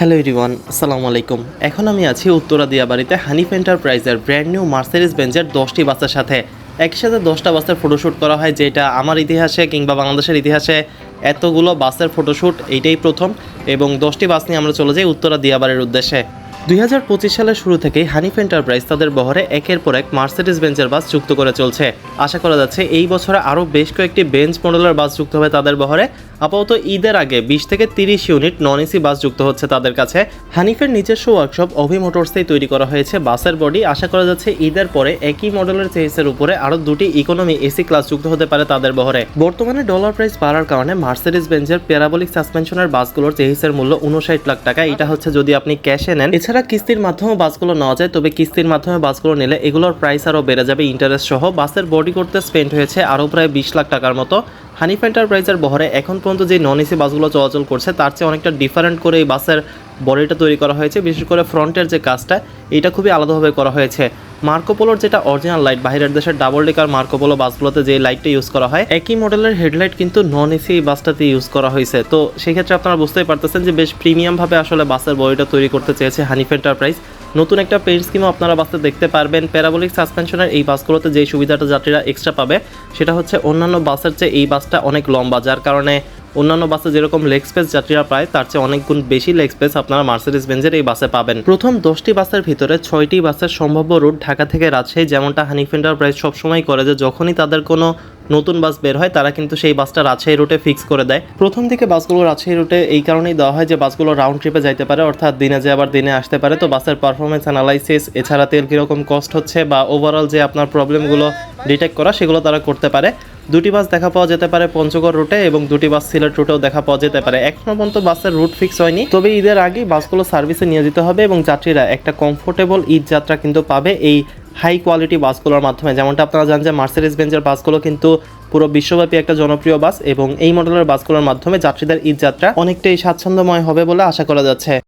Hello everyone আসসালামু আলাইকুম। এখন আমি আছি উত্তরা দিয়াবাড়িতে হানিফ এন্টারপ্রাইজের ব্র্যান্ড নিউ মার্সেডিস বেঞ্জের দশটি বাসের সাথে। একসাথে দশটা বাসের ফটোশ্যুট করা হয়, যেটা আমার ইতিহাসে কিংবা বাংলাদেশের ইতিহাসে এতগুলো বাসের ফটোশ্যুট এইটাই প্রথম। এবং দশটি বাস নিয়ে আমরা চলে যাই উত্তরা দিয়াবাড়ির উদ্দেশ্যে। দুই সালের শুরু থেকেই হানিফ এন্টারপ্রাইজ তাদের বহরে একের পর এক মার্সিডিস বেঞ্চের বাস যুক্ত করে চলছে। আশা করা যাচ্ছে এই বছরে আরও বেশ কয়েকটি বেঞ্চ মডেলের বাস যুক্ত হবে তাদের বহরে। আপাতত ঈদের আগে বিশ থেকে তিরিশ ইউনিট নন এসি বাস যুক্ত হচ্ছে তাদের কাছে। হানিফের নিজস্ব ওয়ার্কশপ অভি মোটরসেই তৈরি করা হয়েছে বাসের বডি। আশা করা যাচ্ছে ঈদের পরে একই মডেলের চেসের উপরে আরও দুটি ইকোনমি এসি ক্লাস যুক্ত হতে পারে তাদের বহরে। বর্তমানে ডলার প্রাইস বাড়ার কারণে মার্সিডিস বেঞ্জের প্যারাবলিক সাসপেনশনের বাসগুলোর চেহিসের মূল্য উনষাট লাখ টাকা। এটা হচ্ছে যদি আপনি ক্যাশে নেন। এছাড়া কিস্তির মাধ্যমে বাসগুলো নেওয়া যায়, তবে কিস্তির মাধ্যমে বাসগুলো নিলে এগুলোর প্রাইস আরও বেড়ে যাবে ইন্টারেস্ট সহ। বাসের বডি করতে স্পেন্ড হয়েছে আরও প্রায় বিশ লাখ টাকার মতো। হানিফ এন্টারপ্রাইজের বহরে এখন পর্যন্ত যে নন এসি বাসগুলো চলাচল করছে, তার চেয়ে অনেকটা ডিফারেন্ট করে এই বাসের বডিটা তৈরি করা হয়েছে, বিশেষ করে ফ্রন্টের যে কাজটা এটা খুবই আলাদাভাবে করা হয়েছে। মার্কোপোলোর যেটা অরিজিনাল লাইট বাইরের দেশের ডাবল ডেকার মার্কোপোলো বাসগুলোতে যে লাইটটা ইউজ করা হয়, একই মডেলের হেডলাইট কিন্তু নন এসি বাসটাতে ইউজ করা হয়েছে। তো সেক্ষেত্রে আপনারা বুঝতেই পারতেছেন যে বেশ প্রিমিয়ামভাবে আসলে বাসের বডিটা তৈরি করতে চেয়েছে হানিফ এন্টারপ্রাইজ নতুন একটা পেইন্ট স্কিমও আপনারা বাসে দেখতে পারবেন। প্যারাবলিক সাসপেনশনের এই বাসগুলোতে যেই সুবিধাটা যাত্রীরা এক্সট্রা পাবে, সেটা হচ্ছে অন্যান্য বাসের চেয়ে এই বাসটা অনেক লম্বা, যার কারণে অন্যান্য বাসে যেরকম লেগ স্পেস যাত্রীরা পায়, তার চেয়ে অনেক গুণ বেশি লেগ স্পেস আপনারা মার্সিডিস বেঞ্জের এই বাসে পাবেন। প্রথম দশটি বাসের ভিতরে ছয়টি বাসের সম্ভাব্য রুট ঢাকা থেকে রাজশাহী, যেমনটা হানিফ এন্টারপ্রাইজ সবসময় করে যে যখনই তাদের কোনো নতুন বাস বের হয়, তারা কিন্তু সেই বাসটা রাজশাহী রুটে ফিক্স করে দেয়। প্রথম দিকে বাসগুলো রাজশাহী রুটে এই কারণেই দেওয়া হয় যে বাসগুলো রাউন্ড ট্রিপে যাইতে পারে, অর্থাৎ দিনে যে আবার দিনে আসতে পারে। তো বাসের পারফরমেন্স অ্যানালাইসিস এছাড়া তেল কীরকম কস্ট হচ্ছে বা ওভারঅল যে আপনার প্রবলেমগুলো ডিটেক্ট করা, সেগুলো তারা করতে পারে। দুটি বাস দেখা পাওয়া যেতে পারে পঞ্চগড় রুটে এবং দুটি বাস সিলেট রুটেও দেখা পাওয়া যেতে পারে। এখনও পর্যন্ত বাসের রুট ফিক্স হয়নি। তবে ঈদের আগেই বাসগুলো সার্ভিসে নিয়ে যেতে হবে এবং যাত্রীরা একটা কমফোর্টেবল ঈদ যাত্রা কিন্তু পাবে এই হাই কোয়ালিটি বাসগুলোর মাধ্যমে। যেমনটা আপনারা জানেন যে মার্সিডিস বেঞ্জের বাসগুলো কিন্তু পুরো বিশ্বব্যাপী একটা জনপ্রিয় বাস এবং এই মডেলের বাসগুলোর মাধ্যমে যাত্রীদের ঈদ যাত্রা অনেকটাই স্বাচ্ছন্দ্যময় হবে বলে আশা করা যাচ্ছে।